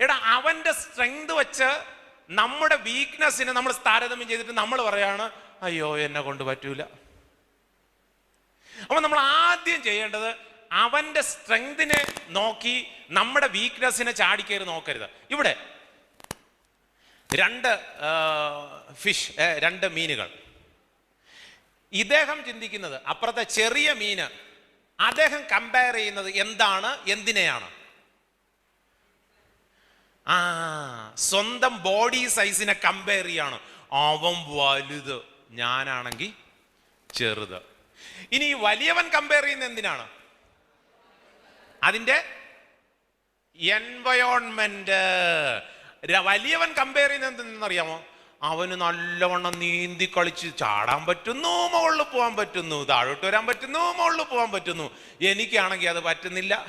എടാ അവന്റെ സ്ട്രെങ്ത് വെച്ച് നമ്മുടെ വീക്ക്നെസ്സിനെ നമ്മൾ താരതമ്യം ചെയ്തിട്ട് നമ്മൾ പറയാണ് അയ്യോ എന്നെ കൊണ്ട് പറ്റൂല. അപ്പൊ നമ്മൾ ആദ്യം ചെയ്യേണ്ടത് അവന്റെ സ്ട്രെങ്തിനെ നോക്കി നമ്മുടെ വീക്ക്നെസ്സിനെ ചാടിക്കയറി നോക്കരുത്. ഇവിടെ രണ്ട് ഫിഷ് രണ്ട് മീനുകൾ. ഇദ്ദേഹം ചിന്തിക്കുന്നത് അപ്പുറത്തെ ചെറിയ മീന് അദ്ദേഹം കമ്പയർ ചെയ്യുന്നത് എന്താണ് എന്തിനെയാണ്? ആ സ്വന്തം ബോഡി സൈസിനെ കമ്പയർ ചെയ്യാണ്. അവൻ വലുത് ഞാനാണെങ്കിൽ ചെറുത്. ഇനി വലിയവൻ കമ്പയർ ചെയ്യുന്ന എന്തിനാണ്? അതിന്റെ എൻവയോൺമെന്റ് വലിയവൻ കമ്പയർ ചെയ്യുന്നത് എന്തെന്നറിയാമോ? അവന് നല്ലവണ്ണം നീന്തി കളിച്ച് ചാടാൻ പറ്റുന്നു മുകളിൽ പോകാൻ പറ്റുന്നു താഴോട്ട് വരാൻ പറ്റുന്നു മുകളിൽ പോകാൻ പറ്റുന്നു. എനിക്കാണെങ്കിൽ അത് പറ്റുന്നില്ല.